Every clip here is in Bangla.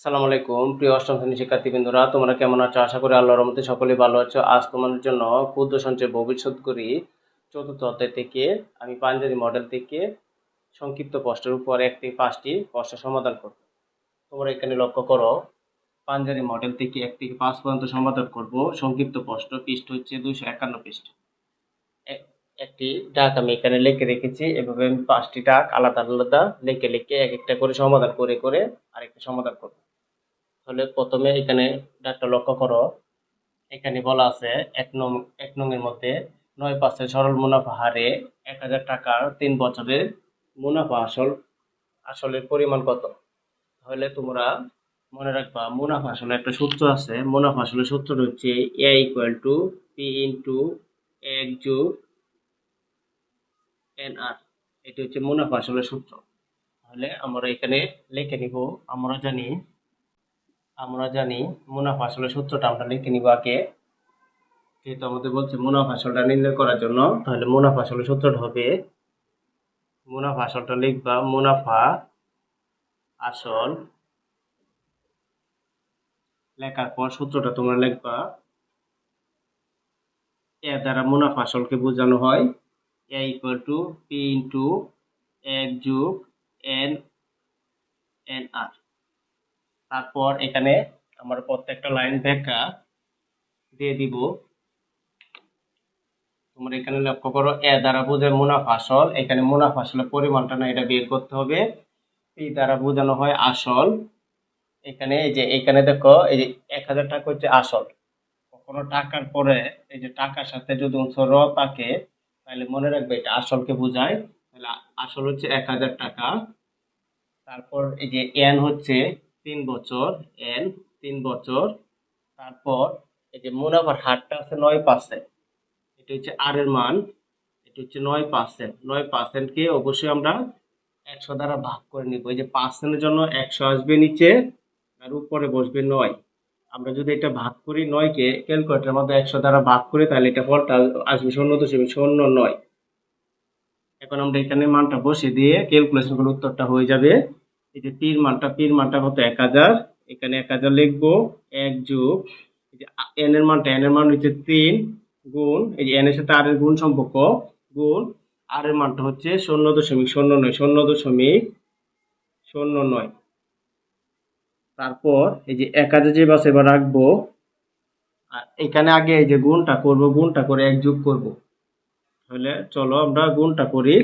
আসসালামু আলাইকুম। প্রিয় অষ্টম শ্রেণি শিক্ষার্থীবৃন্দরা, তোমরা কেমন আছো? আশা করি আল্লাহর রহমতে সকলেই ভালো আছো। আজ তোমাদের জন্য ক্ষুদ্র সঞ্চয় ভবিষ্যৎ করি চতুর্থ অধ্যায় থেকে। আমি পাঞ্জাবি মডেল থেকে সংক্ষিপ্ত প্রশ্নের উপর এক থেকে পাঁচটি প্রশ্ন সমাধান করব। তোমরা এখানে লক্ষ্য করো, পাঞ্জাবি মডেল থেকে এক থেকে পাঁচ পর্যন্ত সমাধান করব। সংক্ষিপ্ত প্রশ্ন, পৃষ্ঠ হচ্ছে দুইশো একান্ন পৃষ্ঠ। এক- একটি ডাক আমি এখানে লিখে রেখেছি। এভাবে আমি পাঁচটি ডাক আলাদা আলাদা লিখে লিখে এক একটা করে সমাধান করে করে আরেকটা সমাধান করব। তাহলে প্রথমে এখানে ডাকটা লক্ষ্য করো। এখানে বলা আছে এক নং এক নং এর মধ্যে নয় পার্সেন্ট সরল মুনাফা হারে এক হাজার টাকার তিন বছরের মুনাফা আসল, আসলের পরিমাণ কত? তাহলে তোমরা মনে রাখবা, মুনাফা আসলে একটা সূত্র আছে। মুনাফা আসলে সূত্র হচ্ছে A equal to P into এক যোগ এন আর এটি হচ্ছে মুনাফা আসলে সূত্র। তাহলে আমরা এখানে লিখে নিব, আমরা জানি আমরা জানি মুনাফা আসলে সূত্রটা আমরা লিখে নিব আগে। যেহেতু আমাদের বলছে মুনাফা আসলটা নির্ণয় করার জন্য, তাহলে মুনাফা আসলে সূত্রটা হবে মুনাফা আসলটা লিখবা মুনাফা আসল। লেখার পর সূত্রটা তোমরা লিখবা। এ দ্বারা মুনাফা আসলকে বোঝানো হয়। A equal to P into এক যুগ এন এন আর তারপর এখানে আমার প্রত্যেকটা লাইন ব্যাখ্যা দিয়ে দিব। তোমরা এখানে লক্ষ্য করো, এ দ্বারা বোঝায় মুনাফা আসল, এখানে মুনাফা আসলে পরিমাণটা না, এটা বের করতে হবে। পি দ্বারা বোঝানো হয় আসল। এখানে এই যে, এখানে দেখো, এই যে এক হাজার টাকা হচ্ছে আসল। কখনো টাকার পরে এই যে টাকার সাথে যদি উৎস র থাকে, তাহলে মনে রাখবে এটা আসলকে বোঝায়। তাহলে আসল হচ্ছে এক হাজার টাকা। তারপর এই যে এন হচ্ছে তিন বছর এন তিন বছর। তারপর এই যে মুনাফার হারটা আছে নয় পার্সেন্ট এটা হচ্ছে আর এর মান, এটা হচ্ছে নয় পার্সেন্ট নয় পার্সেন্টকে অবশ্যই আমরা একশো দ্বারা ভাগ করে নিব। এই যে পার্সেন্টের জন্য একশো আসবে নিচে, আর উপরে বসবে নয়। আমরা যদি এটা ভাগ করি নয়কে ক্যালকুলেটারের মধ্যে একশো দ্বারা ভাগ করি তাহলে এটা ফলটা আসবে শূন্য দশমিক শূন্য নয়। এখন আমরা এখানে মানটা বসে দিয়ে ক্যালকুলেশন করে উত্তরটা হয়ে যাবে। এই যে পির মানটা পির মানটা কত? এক হাজার। এখানে এক হাজার লিখব। এক যোগ, এই যে এন এর মানটা এন এর মান হচ্ছে তিন গুণ, এই যে এন এর সাথে আর এর গুণ সম্পর্ক, গুণ আর এর মানটা হচ্ছে শূন্য দশমিক শূন্য নয়, শূন্য দশমিক শূন্য নয়। তারপর এই যে এক হাজার যে বাস এবার রাখব, আর এখানে আগে এই যে গুণটা করব, গুণটা করে এক যোগ করব। তাহলে চলো আমরা গুণটা করি।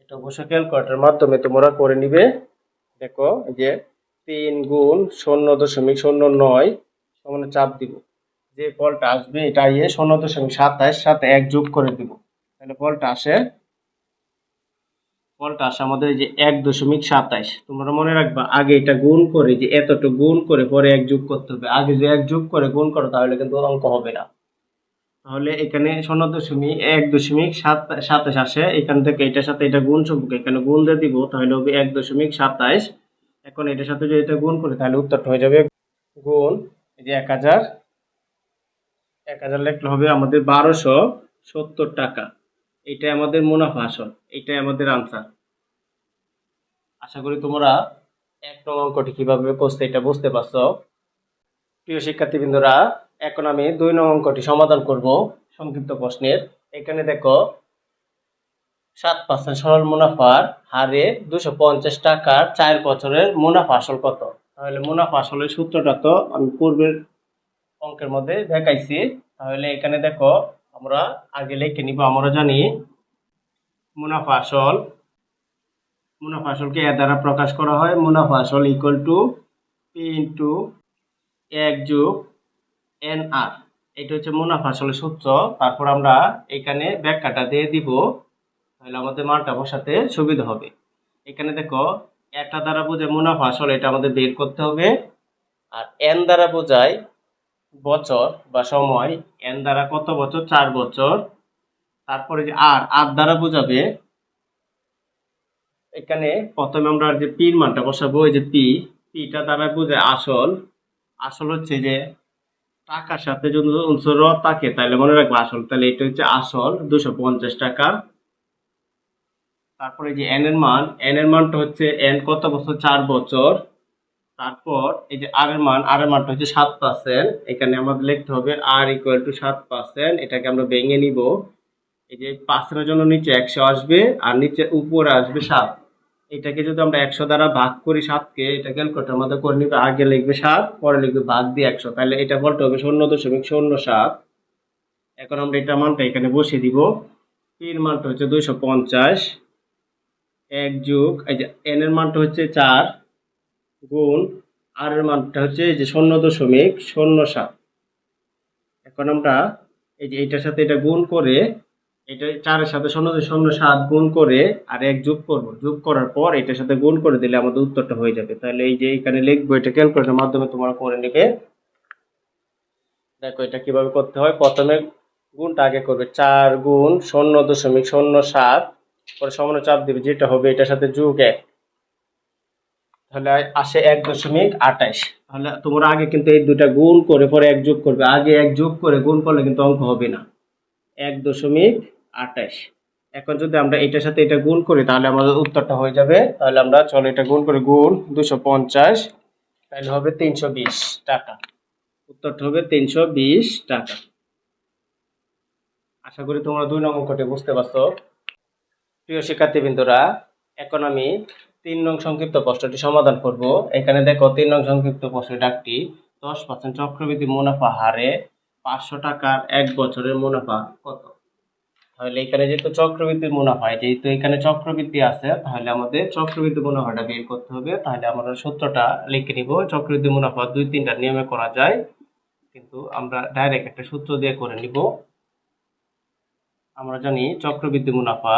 এটা অবশ্যই ক্যালকুলেটারের মাধ্যমে তোমরা করে নিবে। দেখো যে তিন গুণ শূন্য দশমিক শূন্য নয় সমানে চাপ দিব। যে ফলটা আসবে, এটা ইয়ে শূন্য দশমিক সাতাশ, সাথে এক যোগ করে দিব। তাহলে ফলটা আসে ফলটা আসে আমাদের যে এক দশমিক সাতাইশ তোমরা মনে রাখবা, আগে এটা গুণ করে যে এতটুকু গুণ করে পরে এক যোগ করতে হবে। আগে যে এক যোগ করে গুণ করো, তাহলে কিন্তু অঙ্ক হবে না। তাহলে এখানে শূন্য দশমিক এক দশমিক সাত সাতাশ আসে। এখান থেকে এটার সাথে এটা গুণ সম্পর্ক এখানে গুণ দিয়ে দিব, তাহলে হবে এক দশমিক সাতাইশ এখন এটার সাথে যদি এটা গুণ করি, তাহলে উত্তরটা হয়ে যাবে গুণ, এই যে এক হাজার। এক হাজার লিখলে হবে আমাদের বারোশো সত্তর টাকা। এটা আমাদের মুনাফা আসল, এটাই আমাদের আনসার আশা করি তোমরা এক নং অঙ্কটি কীভাবে করছে এটা বুঝতে পারছ। প্রিয় শিক্ষার্থীবৃন্দরা এখন আমি দুই নং অঙ্কটি সমাধান করব সংক্ষিপ্ত প্রশ্নের। এখানে দেখো, সাত পার্সেন্ট সরল মুনাফার হারে দুশো পঞ্চাশ টাকার চার বছরের মুনাফা আসল কত? তাহলে মুনাফা আসলের সূত্রটা তো আমি পূর্বের অঙ্কের মধ্যে দেখাইছি। তাহলে এখানে দেখো, আমরা আগে লিখে নিব, আমরা জানি মুনাফা আসল, মুনাফা আসলকে এ দ্বারা প্রকাশ করা হয়? মুনাফা আসল ইকুয়াল টু পি ইন্টু এক যোগ এন আর এটা হচ্ছে মুনাফা আসলের সূত্র। তারপর আমরা এখানে ব্যাখ্যাটা দিয়ে দিব। তাহলে আমাদের মানটা বসাতে সুবিধা হবে। এখানে দেখো একটা দ্বারা বোঝায় মুনাফা আসল এটা আমাদের বের করতে হবে। আর এন দ্বারা বোঝায় বছর বা সময়। এন দ্বারা কত বছর? চার বছর। তারপরে যে আর আর দ্বারা বোঝাবে, এখানে প্রথমে আমরা যে পির মানটা বসাবো, এই যে পি পিটা দ্বারা বোঝায় আসল। আসল হচ্ছে যে টাকার সাথে যদি র থাকে তাহলে মনে রাখব আসল তাহলে এটা হচ্ছে আসল, দুশো পঞ্চাশ টাকা। তারপরে যে এন এর মান এন এর মানটা হচ্ছে এন কত বছর? চার বছর। তারপর এই যে আর এর মান আর এর মানটা হচ্ছে সাত পার্সেন্ট এখানে আমাদের লিখতে হবে আর ইকুয়াল টু সাত পার্সেন্ট এটাকে আমরা ভেঙে নিব। এই যে পার্সেন্টের জন্য নিচে একশো আসবে, আর নিচে উপরে আসবে সাত। এটাকে যদি আমরা একশো দ্বারা ভাগ করি সাতকে, এটা ক্যালকুলেটার মধ্যে করে নিবে, আগে লিখবে সাত, পরে লিখবে ভাগ দিয়ে একশো। তাহলে এটা বলতে হবে শূন্য দশমিক শূন্য সাত। এখন আমরা এটা মানটা এখানে বসিয়ে দিব। পির মানটা হচ্ছে দুইশো পঞ্চাশ। এক যুগ, এই যে এন এর মানটা হচ্ছে চার গুণ আর এর মানটা হচ্ছে এই যে শূন্য দশমিক শূন্য সাত। এখন আমরা এই যে এটার সাথে এটা গুণ করে এটা চারের সাথে শূন্য শূন্য সাত গুণ করে আর এক যোগ করব। যোগ করার পর এটার সাথে গুণ করে দিলে আমাদের উত্তরটা হয়ে যাবে। তাহলে এই যে এখানে লিখব, এটা ক্যালকুলেটার মাধ্যমে তোমরা করে নেবে। দেখো এটা কীভাবে করতে হয়? প্রথমে গুণটা আগে করবে। চার গুণ শূন্য দশমিক শূন্য সাত। পরে সমান চাপ দিবে, যেটা হবে এটার সাথে যোগ এক। তাহলে আসে এক দশমিক আঠাইশ তাহলে তোমরা আগে কিন্তু এই দুটা গুণ করে পরে এক যোগ করবে। আগে এক যোগ করে গুণ করলে কিন্তু অঙ্ক হবে না। এক দশমিক আঠাইশ এখন যদি আমরা এটার সাথে এটা গুণ করি, তাহলে আমাদের উত্তরটা হয়ে যাবে। তাহলে আমরা, চলো এটা গুণ করে গুণ, দুশো পঞ্চাশ, তাহলে হবে তিনশো বিশ টাকা। উত্তরটা হবে তিনশো বিশ টাকা। আশা করি তোমরা দুই নম্বর অঙ্কটি বুঝতে পারছ। প্রিয় শিক্ষার্থীবৃন্দরা, এখন আমি তিন নং সংক্ষিপ্ত প্রশ্নটি সমাধান করব। এখানে দেখো, তিন নং সংক্ষিপ্ত প্রশ্নের ডাকটি দশ পার্সেন্ট চক্রবৃদ্ধি মুনাফা হারে পাঁচশো টাকার এক বছরের মুনাফা কত? তাহলে এখানে যেহেতু চক্রবৃদ্ধির মুনাফা যেহেতু এখানে চক্রবৃদ্ধি আছে, তাহলে আমাদের চক্রবৃদ্ধি মুনাফাটা বের করতে হবে। তাহলে আমরা সূত্রটা লিখে নিব, চক্রবৃদ্ধি মুনাফা দুই তিনটা নিয়মে করা যায়। কিন্তু আমরা ডাইরেক্ট একটা সূত্র দিয়ে করে নিব। আমরা জানি চক্রবৃদ্ধি মুনাফা,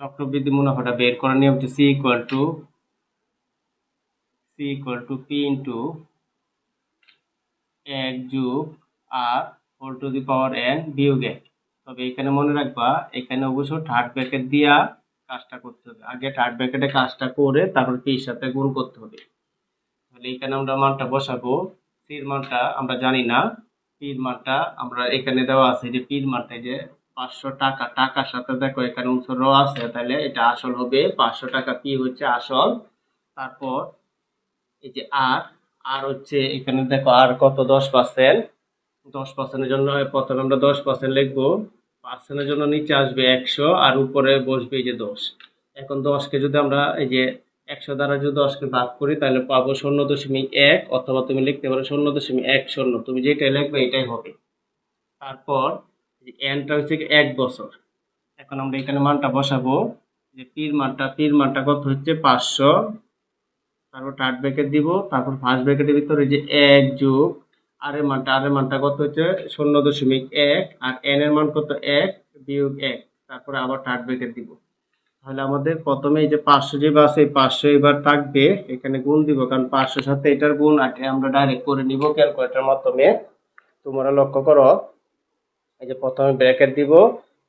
চক্রবৃদ্ধি মুনাফাটা বের করার নিয়ম হচ্ছে C equal to C equal to P into এক যুগ R whole to the power N বিয়োগ এক। তবে এখানে মনে রাখবা, এখানে অবশ্য থার্ড ব্র্যাকেট দিয়া কাজটা করতে হবে। আগে থার্ড ব্র্যাকেটে কাজটা করে তারপর পির সাথে গুণ করতে হবে। তাহলে এখানে আমরা মানটা বসাবো। সির মানটা আমরা জানি না। পির মানটা আমরা এখানে দেওয়া আছে যে পির মানটা যে পাঁচশো টাকা, টাকার সাথে দেখো এখানে উৎসর আছে, তাহলে এটা আসল হবে পাঁচশো টাকা। পি হচ্ছে আসল। তারপর এই যে আর আর হচ্ছে এখানে দেখো আর কত? দশ পার্সেন্ট দশ পার্সেন্টের জন্য প্রথমে আমরা দশ পার্সেন্ট লিখব। পার্সেন্টের জন্য নিচে আসবে একশো আর উপরে বসবে এই যে দশ। এখন দশকে যদি আমরা এই যে একশো দ্বারা যদি দশকে ভাগ করি, তাহলে পাবো শূন্য দশমিক এক অথবা তুমি লিখতে পারো শূন্য দশমিক এক শূন্য। তুমি যেটাই লিখবে, এটাই হবে। তারপর এনটা হচ্ছে এক বছর। এখন আমরা এখানে মানটা বসাবো। যে পির মানটা পির মানটা কত হচ্ছে? পাঁচশো। তারপর থার্ড ব্র্যাকেট দিব। তারপর ফার্স্ট ব্র্যাকেটের ভিতরে যে এক যোগ আর এর মানটা আর এর মানটা কত হচ্ছে? শূন্য দশমিক এক, আর এন এর মান কত? এক বিয়োগ এক। তারপরে আবার থার্ড ব্র্যাকেট দিব। তাহলে আমাদের প্রথমে এই যে পাঁচশো যে আছে এই পাঁচশো এবার থাকবে, এখানে গুণ দিব, কারণ পাঁচশোর সাথে এটার গুণ আগে আমরা ডাইরেক্ট করে নিব ক্যালকুলেটার মাধ্যমে। তোমরা লক্ষ্য করো, এই যে প্রথমে ব্র্যাকেট দিব,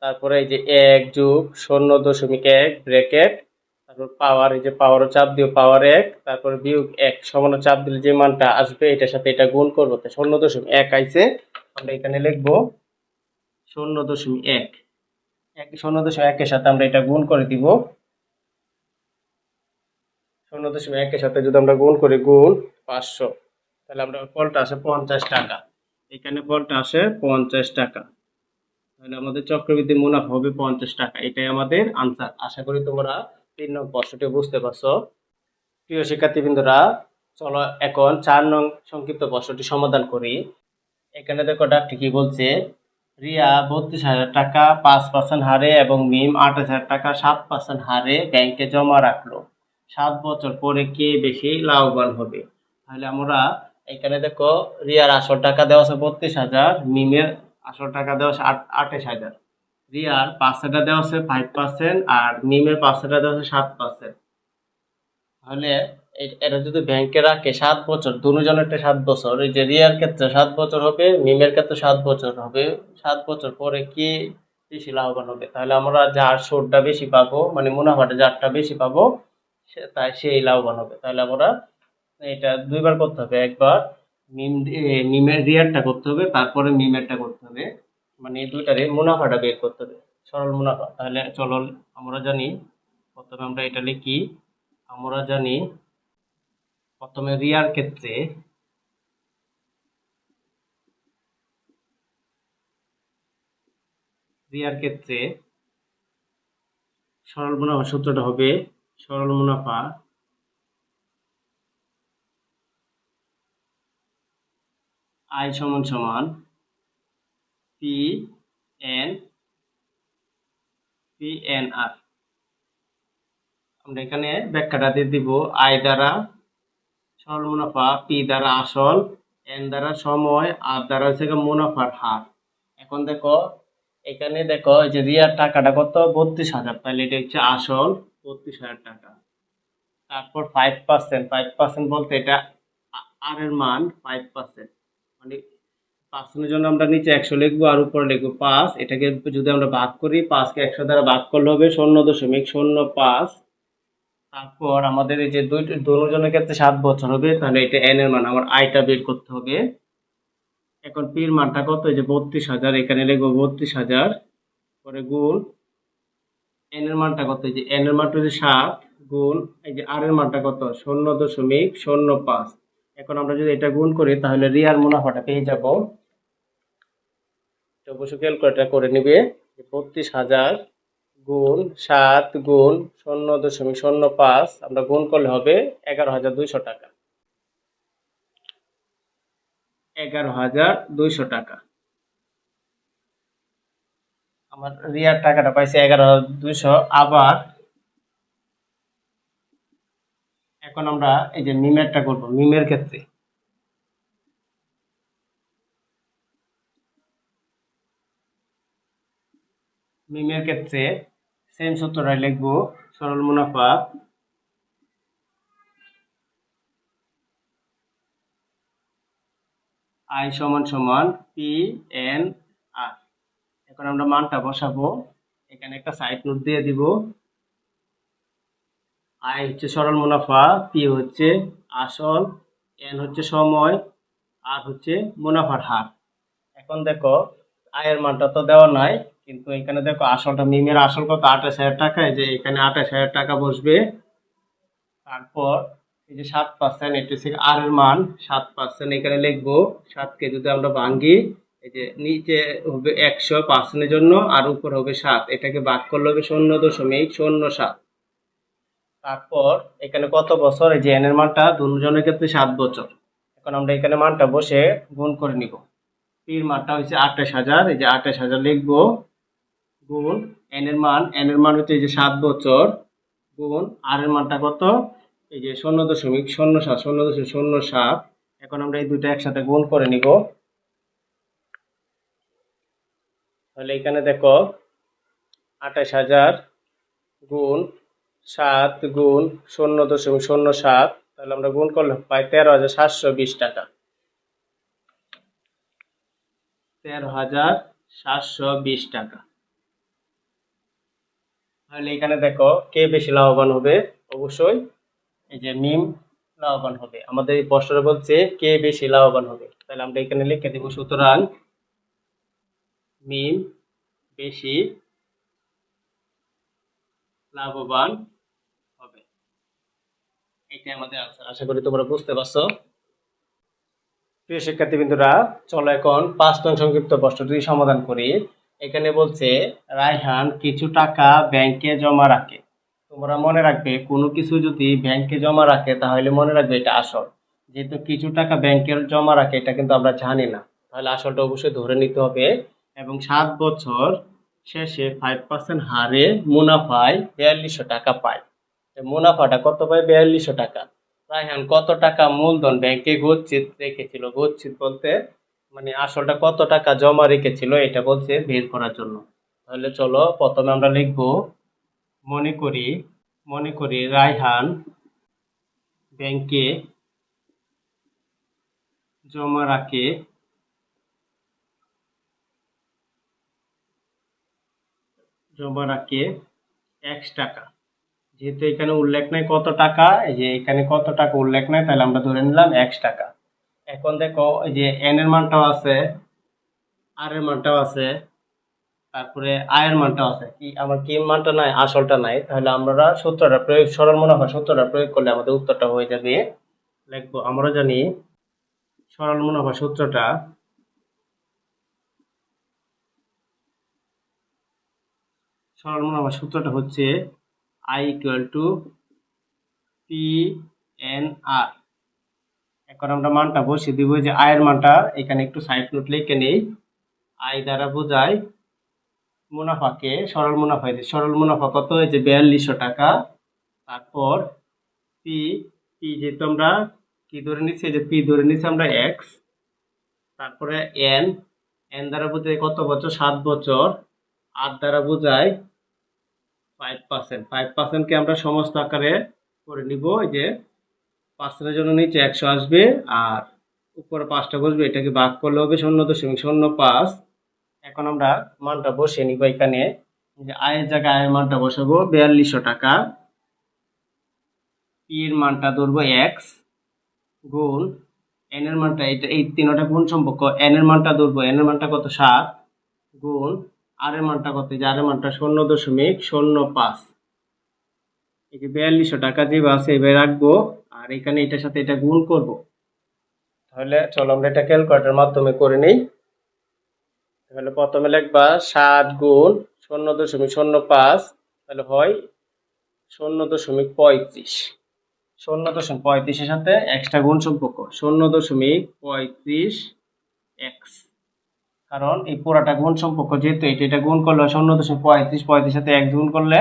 তারপরে এই যে এক যুগ শূন্য দশমিক এক ব্র্যাকেট তারপর পাওয়ার এই যে পাওয়ার চাপ দিও পাওয়ার এক, তারপর বিয়োগ এক, সমান চাপ দিলে যে মানটা আসবে, এটার সাথে এটা গুণ করব, তো শূন্য দশমিক এক আইছে, আমরা এখানে লিখব শূন্য দশমিক এক। এক, শূন্য দশমিক একের সাথে আমরা এটা গুণ করে দিব। শূন্য দশমিক একের সাথে যদি আমরা গুণ করি, গুণ পাঁচশো, তাহলে আমরা ফলটা আসে পঞ্চাশ টাকা। এখানে ফলটা আসে পঞ্চাশ টাকা। তাহলে আমাদের চক্রবৃদ্ধি মুনাফা হবে পঞ্চাশ টাকা, এটাই আমাদের আনসার আশা করি তোমরা তিন নং প্রশ্নটি বুঝতে পারছ। প্রিয় শিক্ষার্থীবৃন্দরা, চলো এখন চার নং সংক্ষিপ্ত প্রশ্নটি সমাধান করি। এখানে দেখো ডাক্তার কি বলছে, রিয়া, বত্রিশ হাজার টাকা, পাঁচ পার্সেন্ট হারে এবং মিম আঠাশ হাজার টাকা, সাত পার্সেন্ট হারে ব্যাংকে জমা রাখল। সাত বছর পরে কে বেশি লাভবান হবে? তাহলে আমরা এখানে দেখো, রিয়ার আসল টাকা দেওয়া আছে বত্রিশ হাজার, মিমের আসল টাকা দেওয়া আছে আট আঠাশ হাজার। রিয়ার পাঁচটা দেওয়া আছে ফাইভ পার্সেন্ট আর নিমের পাঁচটা দেওয়া আছে সাত পার্সেন্ট তাহলে এটা যদি ব্যাংকে রাখে সাত বছর দুজনেরটা সাত বছর, এই যে রিয়ার ক্ষেত্রে সাত বছর হবে মিমের ক্ষেত্রে সাত বছর হবে, সাত বছর পরে কি বেশি লাভবান হবে? তাহলে আমরা যার সুদটা বেশি পাবো মানে মুনাফাটা যারটা বেশি পাবো তাই সেই লাভবান হবে। তাহলে আমরা এটা দুইবার করতে হবে, একবার দিয়ে- মিমের রিয়ারটা করতে হবে, তারপরে মিমেরটা করতে হবে। মানে দুইটারে মুনাফাটা বের করতে হবে। সরল মুনাফা। তাহলে চলো আমরা জানি প্রথমে আমরা এটা লিখি। আমরা জানি প্রথমে রিয়ার ক্ষেত্রে রিয়ার ক্ষেত্রে সরল মুনাফা সূত্রটা হবে সরল মুনাফা আই সমান সমান P N P N R আমরা এখানে ব্যাখ্যাটা দিয়ে দিব। আই দ্বারা সরল মুনাফা পি দ্বারা আসল এন দ্বারা সময় আর দ্বারা হচ্ছে মুনাফার হার। এখন দেখো, এখানে দেখো যে রিয়ার টাকাটা কত? বত্রিশ হাজার। তাহলে এটা হচ্ছে আসল বত্রিশ হাজার টাকা। তারপর ফাইভ পার্সেন্ট ফাইভ পার্সেন্ট বলতে এটা আর এর মান ফাইভ পার্সেন্ট মানে পার্সেন্টের জন্য আমরা নিচে একশো লিখব আর উপরে লিখব পাঁচ। এটাকে যদি আমরা ভাগ করি, পাঁচকে একশো দ্বারা ভাগ করলে হবে শূন্য দশমিক শূন্য পাঁচ। তারপর আমাদের এই যে দুই দুজনের ক্ষেত্রে সাত বছর হবে, তাহলে এটা এন এর মান, আমার আয়টা বের করতে হবে। এখন পির মানটা কত? এই যে বত্রিশ হাজার, এখানে লিখব বত্রিশ হাজার পরে গুণ এন এর মানটা কত? এই যে এন এর মানটা হচ্ছে সাত গুণ, এই যে আর এর মানটা কত? শূন্য দশমিক শূন্য পাঁচ। এখন আমরা যদি এটা গুণ করি, তাহলে রিয়ার মুনাফাটা পেয়ে যাব এটা অবশ্যই ক্যালকুলেটর করে নিবে। বত্রিশ হাজার গুণ সাত গুণ শূন্য দশমিক শূন্য পাঁচ, আমরা গুণ করলে হবে এগারো হাজার দুইশো টাকা। এগারো হাজার দুইশো টাকা। আমার রিয়ার টাকাটা পাইছে এগারো হাজার দুইশো, আবার এখন আমরা এই যে মিমেরটা করব, মিমের ক্ষেত্রে। মিমের ক্ষেত্রে সেম সূত্রটা লিখব। সরল মুনাফা। আই সমান সমান পি এন আর এখন আমরা মানটা বসাবো। এখানে একটা সাইড নোট দিয়ে দিব। আই হচ্ছে সরল মুনাফা পি হচ্ছে আসল এন হচ্ছে সময় আর হচ্ছে মুনাফার হার। এখন দেখো আয়ের মানটা তো দেওয়া নাই। কিন্তু এখানে দেখো আসলটা মিমের আসল কত? আঠাশ হাজার টাকা। যে এখানে আঠাশ হাজার টাকা বসবে। তারপর এই যে সাত পার্সেন্ট, এটা হচ্ছে আর এর মান। সাত পার্সেন্ট এখানে লিখব। সাতকে যদি আমরা ভাঙ্গি এই যে নিচে হবে একশো পার্সেন্টের জন্য, আর উপর হবে সাত। এটাকে ভাগ করলে হবে শূন্য দশমিক শূন্য সাত। তারপর এখানে কত বছর? এই যে এন এর মানটা, দুজনের ক্ষেত্রে সাত বছর। এখন আমরা এখানে মানটা বসে গুণ করে নিব। পির মানটা হচ্ছে আঠাশ হাজার। এই যে আঠাশ হাজার লিখব। গুণ এন এর মান এন এর মান হচ্ছে এই যে সাত বছর, গুণ আর এর মানটা কত? এই যে শূন্য দশমিক শূন্য সাত, শূন্য দশমিক শূন্য সাত। এখন আমরা এই দুটো একসাথে গুণ করে নিব। তাহলে এখানে দেখো, আঠাশ হাজার গুণ সাত গুণ শূন্য দশমিক শূন্য সাত, তাহলে আমরা গুণ করলে পাই তেরো হাজার সাতশো বিশ টাকা। তেরো হাজার সাতশো বিশ টাকা। তাহলে এখানে দেখো, কে বেশি লাভবান হবে? অবশ্যই এই যে মিম লাভবান হবে। আমাদের এই প্রশ্নটা বলছে, কে বেশি লাভবান হবে? তাহলে আমরা এখানে লিখে দেবো সুতরাং মিম বেশি লাভবান হবে। এটাই আমাদের আনসার আশা করি তোমরা বুঝতে পারছ। প্রিয় শিক্ষার্থীবৃন্দরা, চলো এখন পাঁচ নং সংক্ষিপ্ত প্রশ্নটি সমাধান করি। এখানে বলছে, রায়হান, কিছু টাকা ব্যাংকে জমা রাখে। তোমরা মনে রাখবে, কোনো কিছু যদি ব্যাংকে জমা রাখে, তাহলে মনে রাখবে এটা আসল। যেহেতু কিছু টাকা ব্যাংকের জমা রাখে, এটা কিন্তু আমরা জানি না। তাহলে আসলটা অবশ্যই ধরে নিতে হবে। এবং সাত বছর শেষে ফাইভ পার্সেন্ট হারে মুনাফায় বিয়াল্লিশশো টাকা পায়। মুনাফাটা কত পায়? বিয়াল্লিশশো টাকা। রায়হান, কত টাকা মূলধন ব্যাংকে গচ্ছিত রেখেছিল? গচ্ছিত বলতে মানে আসলটা কত টাকা জমা রেখেছিল এটা বলছে বের করার জন্য। তাহলে চলো প্রথমে আমরা লিখব, মনে করি মনে করি রায়হান ব্যাংকে জমা রাখে। জমা রাখে এক্স টাকা। যেহেতু এখানে উল্লেখ নাই কত টাকা, এই যে এখানে কত টাকা উল্লেখ নাই, তাহলে আমরা ধরে নিলাম এক্স টাকা। এখন দেখো, এই যে এন এর মানটাও আছে আর এর মানটাও আছে, তারপরে আয়ের মানটাও আছে। কি, আমার কি মানটা নাই, আসলটা নাই? তাহলে আমরা সূত্রটা প্রয়োগ, সরল মুনাফা সূত্রটা প্রয়োগ করলে আমাদের উত্তরটা হয়ে যাবে। লিখব, আমরা জানি সরল মুনাফা সূত্রটা সরল মুনাফা সূত্রটা হচ্ছে I equal to P N R এখন আমরা মানটা বসিয়ে দিব যে আয়ের মানটা এখানে একটু সাইড নোট লিখে নেই। আই দ্বারা বোঝায় মুনাফাকে, সরল মুনাফা সরল মুনাফা কত? হয়েছে বিয়াল্লিশশো টাকা। তারপর পি পি যেহেতু আমরা কি ধরে নিচ্ছি যে পি ধরে নিচ্ছি আমরা এক্স তারপরে এন এন দ্বারা বোঝায় কত বছর? সাত বছর। আর দ্বারা বোঝায় ফাইভ পার্সেন্ট ফাইভ পার্সেন্টকে আমরা সমস্ত আকারে করে নিব। এই যে পার্সেন্টের জন্য নিচে একশো আসবে আর উপরে পাঁচটা বসবে, এটাকে ভাগ করলে হবে শূন্য দশমিক শূন্য পাঁচ। এখন আমরা মানটা বসে নিব এখানে। আয়ের জায়গায় আয়ের মানটা বসাবো, বিয়াল্লিশশো টাকা। পি এর মানটা ধরবো এক্স গুণ এন এর মানটা, এটা এই তিনটা গুণ সম্পর্ক, এন এর মানটা ধরবো, এন এর মানটা কত? সাত গুণ আর এর মানটা কত? যে আর এর মানটা শূন্য দশমিক শূন্য পাঁচ। এই যে বিয়াল্লিশশো টাকা যে আছে এবার রাখব। আর এখানে এটার সাথে এটা গুণ করব। তাহলে চলো আমরা এটা ক্যালকুলেটার মাধ্যমে করে নিই। তাহলে প্রথমে লিখবা সাত গুণ শূন্য দশমিক শূন্য পাঁচ, তাহলে হয় শূন্য দশমিক পঁয়ত্রিশ। শূন্য দশমিক পঁয়ত্রিশের সাথে এক্সট্রা গুণ সম্পর্ক। শূন্য দশমিক পঁয়ত্রিশ এক্স কারণ এই পুরাটা গুণ সম্পর্ক যেহেতু এটা এটা গুণ করলে শূন্য দশমিক পঁয়ত্রিশ পঁয়ত্রিশ সাথে এক্স গুণ করলে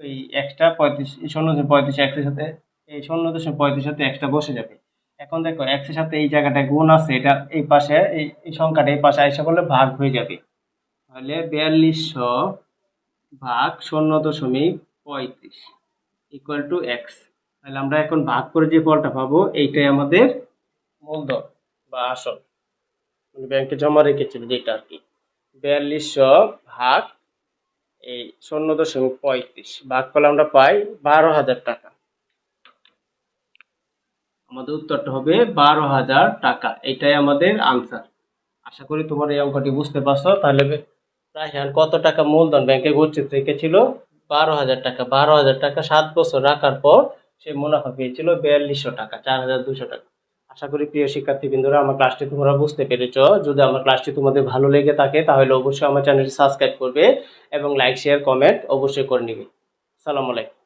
ওই এক্সট্রা পঁয়ত্রিশ শূন্য দশমিক পঁয়ত্রিশ এক্সের সাথে এই শূন্য দশমিক পঁয়ত্রিশ সাথে এক্সট্রা বসে যাবে। এখন দেখো এক্সের সাথে এই জায়গাটা গুণ আছে, এটা এই পাশে, এই এই সংখ্যাটা এই পাশে আইসা করলে ভাগ হয়ে যাবে। তাহলে বিয়াল্লিশশো ভাগ শূন্য দশমিক পঁয়ত্রিশ ইকুয়াল টু এক্স তাহলে আমরা এখন ভাগ করে যে ফলটা পাবো, এইটাই আমাদের মূলধন বা আসল। মানে ব্যাংকে জমা রেখেছিল যেটা আর কি। বিয়াল্লিশশো ভাগ এই শূন্য দশমিক পঁয়ত্রিশ ভাগ করলে আমরা পাই বারো হাজার টাকা। আমাদের উত্তরটা হবে বারো হাজার টাকা। এটাই আমাদের আনসার আশা করি তোমার এই অঙ্কটি বুঝতে পারছ। তাহলে রায়হান, কত টাকা মূলধন ব্যাংকে গচ্ছিত রেখেছিল? বারো হাজার টাকা। বারো হাজার টাকা সাত বছর রাখার পর সে মুনাফা পেয়েছিল বিয়াল্লিশশো টাকা, চার হাজার দুশো টাকা। আশা করি প্রিয় শিক্ষার্থীবৃন্দরা, আমার ক্লাসটি তোমরা বুঝতে পেরেছ। যদি আমার ক্লাসটি তোমাদের ভালো লেগে থাকে, তাহলে অবশ্যই আমার চ্যানেলটি সাবস্ক্রাইব করবে এবং লাইক শেয়ার কমেন্ট অবশ্যই করে নিবে। আসসালামু আলাইকুম।